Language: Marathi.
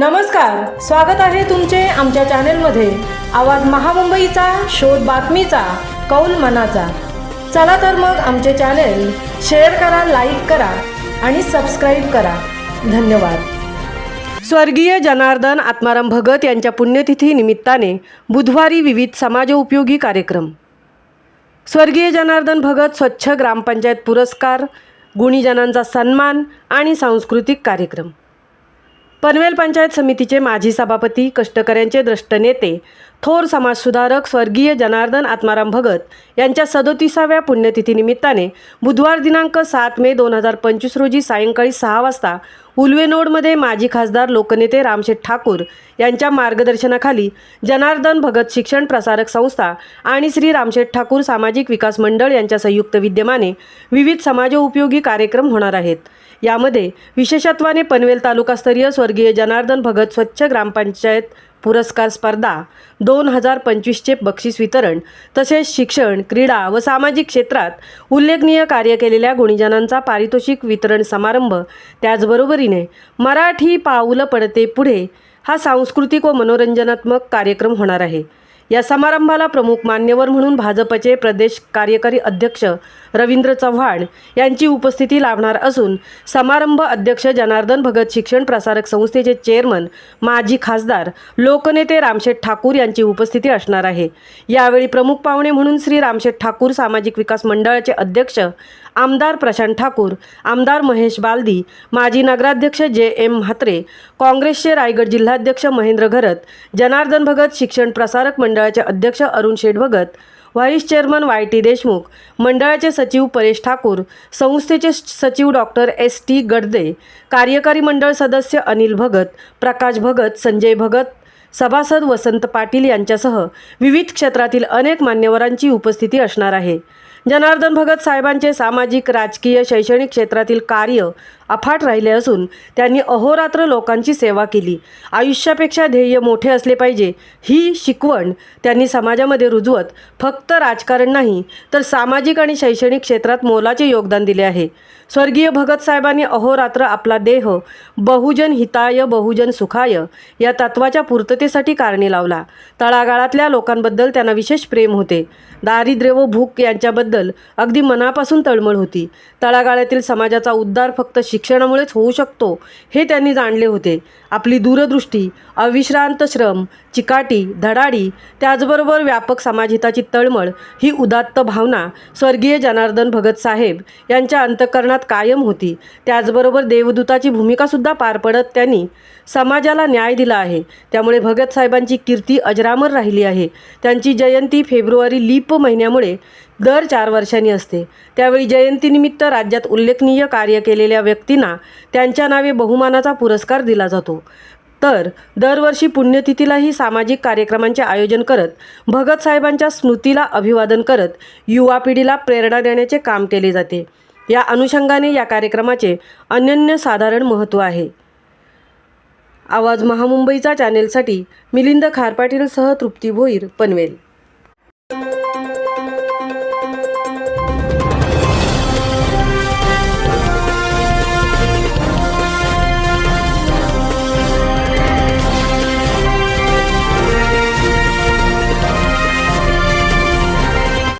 नमस्कार स्वागत आहे तुमचे आमच्या चॅनेलमध्ये. आवाज महामुंबईचा शोध बातमीचा कौल मनाचा. चला तर मग आमचे चॅनेल शेअर करा लाईक करा आणि सबस्क्राईब करा. धन्यवाद. स्वर्गीय जनार्दन आत्माराम भगत यांच्या पुण्यतिथी निमित्ताने बुधवारी विविध समाजोपयोगी कार्यक्रम. स्वर्गीय जनार्दन भगत स्वच्छ ग्रामपंचायत पुरस्कार गुणीजनांचा सन्मान आणि सांस्कृतिक कार्यक्रम. पनवेल पंचायत समितीचे माजी सभापती कष्टकऱ्यांचे द्रष्ट नेते थोर समाजसुधारक स्वर्गीय जनार्दन आत्माराम भगत यांच्या सदोतीसाव्या पुण्यतिथीनिमित्ताने बुधवार दिनांक सात मे दोन हजार पंचवीस रोजी सायंकाळी सहा वाजता उल्वेनोडमध्ये माजी खासदार लोकनेते रामशेठ ठाकूर यांच्या मार्गदर्शनाखाली जनार्दन भगत शिक्षण प्रसारक संस्था आणि श्री रामशेठ ठाकूर सामाजिक विकास मंडळ यांच्या संयुक्त विद्यमाने विविध समाजोपयोगी कार्यक्रम होणार आहेत. यामध्ये विशेषत्वाने पनवेल तालुकास्तरीय स्वर्गीय जनार्दन भगत स्वच्छ ग्रामपंचायत पुरस्कार स्पर्धा दोन हजार पंचवीसचे बक्षीस वितरण तसेच शिक्षण क्रीडा व सामाजिक क्षेत्रात उल्लेखनीय कार्य केलेल्या गुणीजनांचा पारितोषिक वितरण समारंभ. त्याचबरोबरीने मराठी पाऊलं पडते पुढे हा सांस्कृतिक व मनोरंजनात्मक कार्यक्रम होणार आहे. या समारंभाला प्रमुख मान्यवर म्हणून भाजपचे प्रदेश कार्यकारी अध्यक्ष रवींद्र चव्हाण यांची उपस्थिती लाभणार असून समारंभ अध्यक्ष जनार्दन भगत शिक्षण प्रसारक संस्थेचे चेअरमन माजी खासदार लोकनेते रामशेठ ठाकूर यांची उपस्थिती असणार आहे. यावेळी प्रमुख पाहुणे म्हणून श्री रामशेठ ठाकूर सामाजिक विकास मंडळाचे अध्यक्ष आमदार प्रशांत ठाकूर आमदार महेश बालदी माजी नगराध्यक्ष जे एम म्हात्रे काँग्रेसचे रायगड जिल्हाध्यक्ष महेंद्र घरत जनार्दन भगत शिक्षण प्रसारक मंडळ मंडळाचे अध्यक्ष Arun Sheth Bhagat vice chairman Y T Deshmukh मंडळाचे सचिव परेश ठाकूर संस्थेचे सचिव डॉक्टर एस टी गडदे कार्यकारी मंडळ सदस्य अनिल भगत प्रकाश भगत संजय भगत सभासद वसंत पाटील यांच्यासह विविध क्षेत्रातील अनेक मान्यवरांची उपस्थिती असणार आहे. जनार्दन भगत साहेबांचे सामाजिक राजकीय शैक्षणिक क्षेत्रातील कार्य अफाट राहिले असून त्यांनी अहोरात्र लोकांची सेवा केली. आयुष्यापेक्षा ध्येय मोठे असले पाहिजे ही शिकवण त्यांनी समाजामध्ये रुजवत फक्त राजकारण नाही तर सामाजिक आणि शैक्षणिक क्षेत्रात मोलाचे योगदान दिले आहे. स्वर्गीय भगत साहेबांनी अहोरात्र आपला देह बहुजन हिताय बहुजन सुखाय या तत्वाच्या पूर्ततेसाठी कारणी लावला. तळागाळातल्या लोकांबद्दल त्यांना विशेष प्रेम होते. दारिद्र्य व भूक यांच्याबद्दल अगदी मनापासून तळमळ होती. तळागाळातील समाजाचा उद्धार फक्त शिक्षणामुळेच होऊ शकतो हे त्यांनी जाणले होते. आपली दूरदृष्टी अविश्रांत श्रम चिकाटी धडाडी त्याचबरोबर व्यापक समाजहिताची तळमळ ही उदात्त भावना स्वर्गीय जनार्दन भगत साहेब यांच्या अंतःकरणात कायम होती. त्याचबरोबर देवदूताची भूमिकासुद्धा पार पडत त्यांनी समाजाला न्याय दिला आहे. त्यामुळे भगत साहेबांची कीर्ती अजरामर राहिली आहे. त्यांची जयंती फेब्रुवारी लीप महिन्यामुळे दर चार वर्षांनी असते. त्यावेळी जयंतीनिमित्त राज्यात उल्लेखनीय कार्य केलेल्या व्यक्तींना त्यांच्या नावे बहुमानाचा पुरस्कार दिला जातो. तर दरवर्षी पुण्यतिथीलाही सामाजिक कार्यक्रमांचे आयोजन करत भगत साहेबांच्या स्मृतीला अभिवादन करत युवा पिढीला प्रेरणा देण्याचे काम केले जाते. या अनुषंगाने या कार्यक्रमाचे अनन्य साधारण महत्त्व आहे. आवाज महामुंबईचा चॅनेलसाठी मिलिंद खारपाटीलसह तृप्ती भोईर पनवेल.